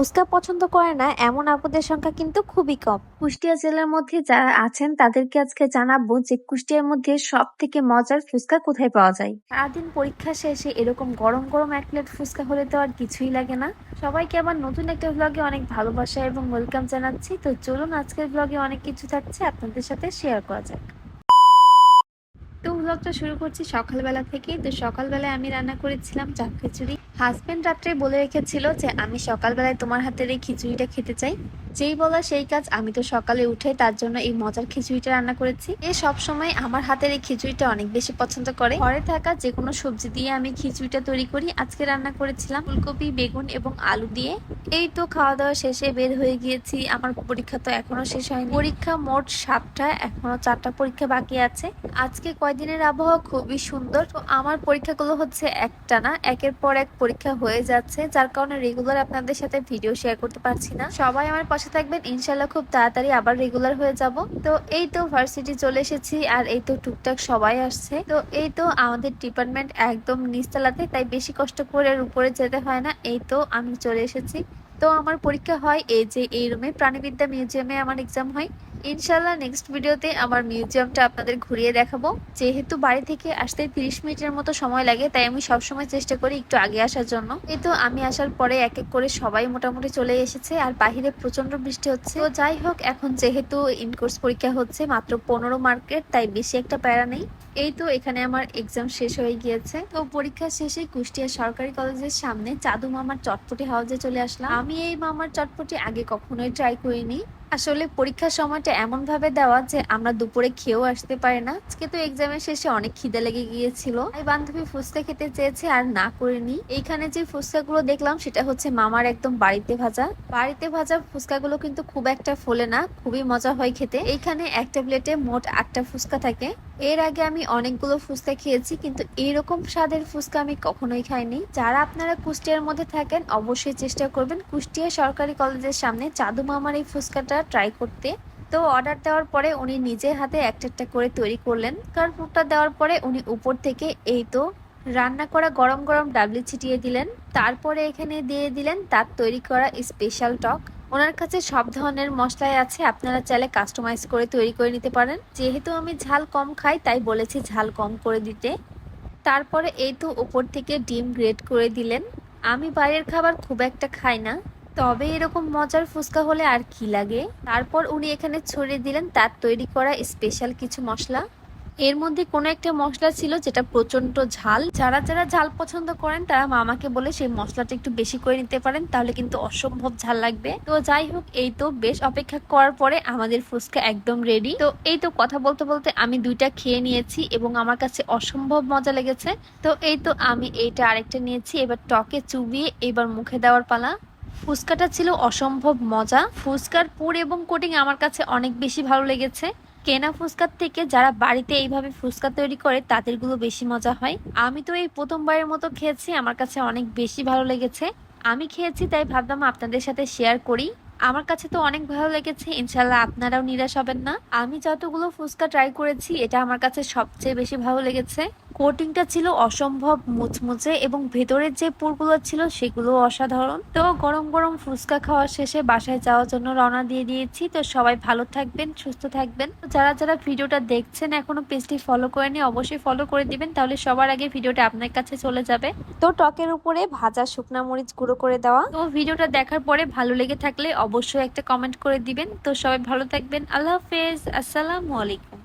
ফুচকা পছন্দ করে না এমন আপুদের সংখ্যা কিন্তু খুবই কম। কুষ্টিয়া জেলার মধ্যে যারা আছেন তাদেরকে আজকে জানাব যে কুষ্টিয়ার মধ্যে সব থেকে মজার ফুচকা কোথায় পাওয়া যায়। সারাদিন পরীক্ষা শেষে এরকম গরম গরম এক প্লেট ফুচকা হলে তো আর কিছুই লাগে না। সবাইকে আবার নতুন একটা ব্লগে অনেক ভালোবাসা এবং ওয়েলকাম জানাচ্ছি। তো চলুন আজকের ব্লগে অনেক কিছু থাকছে আপনাদের সাথে শেয়ার করা যাক। ব্লগটা শুরু করছি সকালবেলা থেকে তো সকালবেলায় আমি রান্না করেছিলাম চাপ খিচুড়ি। হাজবেন্ড রাত্রে বলে রেখেছিল যে, আমি সকালবেলায় তোমার হাতের এই খিচুড়িটা খেতে চাই। যেই বলা সেই কাজ, আমি তো সকালে উঠে তার জন্য এই মজার খিচুড়িটা রান্না করেছি। এ সব সময় আমার হাতের এই খিচুড়িটা অনেক বেশি পছন্দ করে। ঘরে থাকা যে কোনো সবজি দিয়ে আমি খিচুড়িটা তৈরি করি। আজকে রান্না করেছিলাম ফুলকপি, বেগুন এবং আলু দিয়ে। এই তো খাওয়া দাওয়া শেষে বের হয়ে গিয়েছি। আমার পরীক্ষা তো এখনও শেষ হয়নি। পরীক্ষা মোট সাতটা, এখনও চারটা পরীক্ষা বাকি আছে। আজকে কয়দিনের আবহাওয়া খুবই সুন্দর। তো আমার পরীক্ষাগুলো হচ্ছে একটা না, একের পর এক পরীক্ষা হয়ে যাচ্ছে, যার কারণে রেগুলার আপনাদের সাথে ভিডিও শেয়ার করতে পারছি না। সবাই আমার পাশে থাকবেন ইনশাল্লাহ খুব তাড়াতাড়ি আবার রেগুলার হয়ে যাব। তো এই তো ভার্সিটি চলে এসেছি, আর এই তো টুকটাক সবাই আসছে। তো এই তো আমাদের ডিপার্টমেন্ট একদম নিচতলাতে, তাই বেশি কষ্ট করে উপরে যেতে হয় না। এই তো আমি চলে এসেছি। তো আমার পরীক্ষা হয় এই যে এই রুমে প্রাণীবিদ্যা মিউজিয়ামে আমার এক্সাম হয়। ইনশাল্লাহ নেক্সট ভিডিওতে আমার মিউজিয়ামটা আপনাদের ঘুরিয়ে দেখাবো। যেহেতু বাড়ি থেকে আসতে তিরিশ মিনিটের মতো সময় লাগে, তাই আমি সবসময় চেষ্টা করি একটু আগে আসার জন্য। এই তো আমি আসার পরে এক এক করে সবাই মোটামুটি চলে এসেছে, আর বাহিরে প্রচণ্ড বৃষ্টি হচ্ছে। তো যাই হোক, এখন যেহেতু ইনকোর্স পরীক্ষা হচ্ছে, মাত্র পনেরো মার্কের, তাই বেশি একটা প্যারা নেই। এই তো এখানে আমার এক্সাম শেষ হয়ে গিয়েছে। তো পরীক্ষা শেষে কুষ্টিয়া সরকারি কলেজের সামনে চাদু মামার চটপটি হাউসে চলে আসলাম। আমি এই মামার চটপটি আগে কখনোই ট্রাই করিনি। আসলে পরীক্ষার সময়টা এমন ভাবে দেওয়া যে আমরা দুপুরে খেয়েও আসতে পারি না। আজকে তো এক্সামের শেষে অনেক খিদে লেগে গিয়েছিল। এই বান্ধবী ফুচকা খেতে চেয়েছে আর না করিনি। এইখানে যে ফুচকাগুলো দেখলাম সেটা হচ্ছে মামার একদম বাড়িতে ভাজা। বাড়িতে ভাজা ফুচকাগুলো কিন্তু খুব একটা ফোলে না, খুবই মজা হয় খেতে। এইখানে একটা প্লেটে মোট আটটা ফুচকা থাকে। এর আগে আমি অনেকগুলো ফুচকা খেয়েছি, কিন্তু এইরকম স্বাদের ফুচকা আমি কখনোই খাইনি। যারা আপনারা কুষ্টিয়ার মধ্যে থাকেন, অবশ্যই চেষ্টা করবেন। কুষ্টিয়া সরকারি কলেজের সামনে চাদু মামার এই ফুচকাটা ট্রাই করতে। তো অর্ডার দেওয়ার পরে উনি নিজের হাতে একটা একটা করে তৈরি করলেন। কারণ পুরটা দেওয়ার পরে উনি উপর থেকে এই তো রান্না করা গরম গরম ডাবলি ছিটিয়ে দিলেন। তারপরে এখানে দিয়ে দিলেন তার তৈরি করা স্পেশাল টক। ওনার কাছে সব ধরনের মশলাই আছে, আপনারা চাইলে কাস্টমাইজ করে তৈরি করে নিতে পারেন। যেহেতু আমি ঝাল কম খাই, তাই বলেছি ঝাল কম করে দিতে। তারপরে এই তো ওপর থেকে ডিম গ্রেট করে দিলেন। আমি বাইরের খাবার খুব একটা খাই না, তবে এরকম মজার ফুচকা হলে আর কি লাগে? তারপর উনি এখানে ছড়িয়ে দিলেন, তার তৈরি করা স্পেশাল কিছু মশলা। এর মধ্যে কোনো একটা মশলা ছিল যেটা প্রচণ্ড ঝাল। যারা যারা ঝাল পছন্দ করেন, তারা মামাকে বলে সেই মশলাটা একটু বেশি করে নিতে পারেন, তাহলে কিন্তু অসম্ভব ঝাল লাগবে। তো যাই হোক, এই তো বেশ অপেক্ষা করার পরে আমাদের ফুচকা একদম রেডি তো এই তো কথা বলতে বলতে আমি দুইটা খেয়ে নিয়েছি এবং আমার কাছে অসম্ভব মজা লেগেছে। তো এই তো আমি এইটা আরেকটা নিয়েছি, এবার টকে চুবিয়ে এবার মুখে দেওয়ার পালা। ফুচকাটা ছিল অসম্ভব মজা। ফুচকার পুর এবং কোটিং আমার কাছে অনেক বেশি ভালো লেগেছে। কেনা ফুচকার থেকে যারা বাড়িতে এইভাবে ফুচকা তৈরি করে, তাদেরগুলো বেশি মজা হয়। আমি তো এই প্রথমবারের মতো খেয়েছি, আমার কাছে অনেক বেশি ভালো লেগেছে। আমি খেয়েছি, তাই ভাবলাম আপনাদের সাথে শেয়ার করি। আমার কাছে তো অনেক ভালো লেগেছে ইনশাল্লাহ আপনারাও নিরাশ হবেন না। আমি যতগুলো ফুচকা ট্রাই করেছি, এটা আমার কাছে সবচেয়ে বেশি ভালো লেগেছে। কোটিংটা ছিল অসম্ভব মুচমুচে এবং ভেতরের যে পুরগুলো ছিল সেগুলো অসাধারণ। তো গরম গরম ফুচকা খাওয়া শেষে বাসায় যাওয়ার জন্য রওনা দিয়ে দিয়েছি। তো সবাই ভালো থাকবেন, সুস্থ থাকবেন। যারা যারা ভিডিওটা দেখছেন, এখনও পেজটি ফলো করেনি অবশ্যই ফলো করে দিবেন, তাহলে সবার আগে ভিডিওটা আপনার কাছে চলে যাবে। তো টকের উপরে ভাজা শুকনা মরিচ গুঁড়ো করে দেওয়া। তো ভিডিওটা দেখার পরে ভালো লেগে থাকলে অবশ্যই একটা কমেন্ট করে দিবেন। তো সবাই ভালো থাকবেন, আল্লাহ হাফেজ, আসসালামু আলাইকুম।